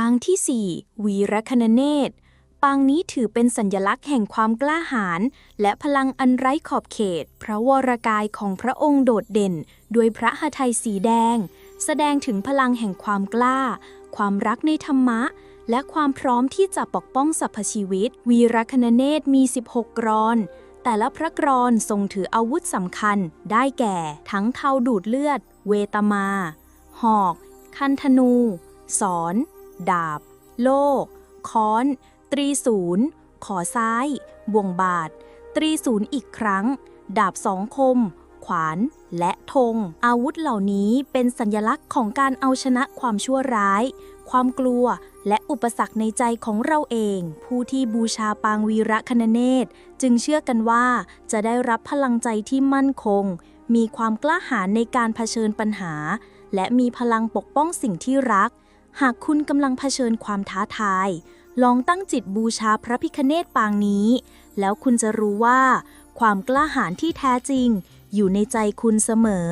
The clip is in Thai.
ปางที่ 4 วีรคณเนศ ปางนี้ถือเป็นสัญลักษณ์แห่งความกล้าหาญและพลังอันไร้ขอบเขต พระวรกายของพระองค์โดดเด่น ด้วยพระหทัยสีแดง แสดงถึงพลังแห่งความกล้า ความรักในธรรมะ และความพร้อมที่จะปกป้องสรรพชีวิต วีรคณเนศมี 16 กรอนแต่ละพระกรอนทรงถืออาวุธสำคัญ ได้แก่ ทั้งเทาดูดเลือด เวตมา หอก คันธนู สอน ดาบ โล่ค้อน ตรีศูนย์ขอซ้าย บ่วงบาท ตรีศูนย์อีกครั้ง ดาบสองคม ขวาน และธง อาวุธเหล่านี้เป็นสัญลักษณ์ของการเอาชนะความชั่วร้าย ความกลัว และอุปสรรคในใจของเราเอง ผู้ที่บูชาปางวีระคณเนศ จึงเชื่อกันว่าจะได้รับพลังใจที่มั่นคง มีความกล้าหาญในการเผชิญปัญหา และมีพลังปกป้องสิ่งที่รัก หากคุณกำลังเผชิญความท้าทาย ลองตั้งจิตบูชาพระพิคเนตปางนี้ แล้วคุณจะรู้ว่า ความกล้าหาญที่แท้จริง อยู่ในใจคุณเสมอ